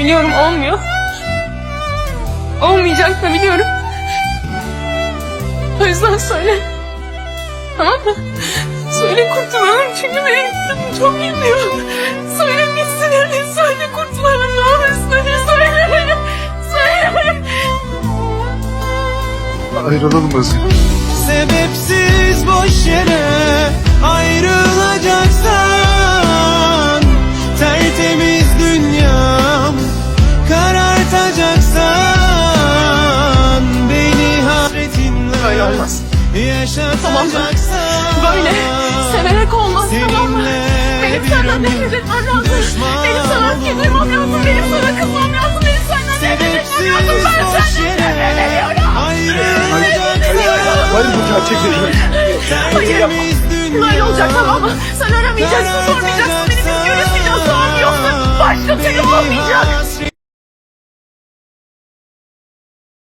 Biliyorum olmuyor. Olmayacak da biliyorum. O yüzden söyle. Tamam mı? Söyle kurtulalım çünkü benim canım çok yanıyor. Söyle bitsin hadi söyle kurtulalım ne olursun hadi söyle. Söyle. Ayrılalım Özge. Sebepsiz boş yere Böyle olmaz. yaşatacaksan Böyle severek olmaz tamam mı? Benim senden nefret etmem lazım. Benim sana öfke duymam lazım. Benim sana kızmam lazım. Benim senden nefret etmem lazım. Ben senden nefret ediyorum. Hayır bu gerçekleşmez. Tertemiz dünyam Böyle olacak tamam mı? Sen aramayacaksın, sormayacaksın. Benim görüşmeyeceğiz tamam mı? Yoksa başlatıyor olmayacak.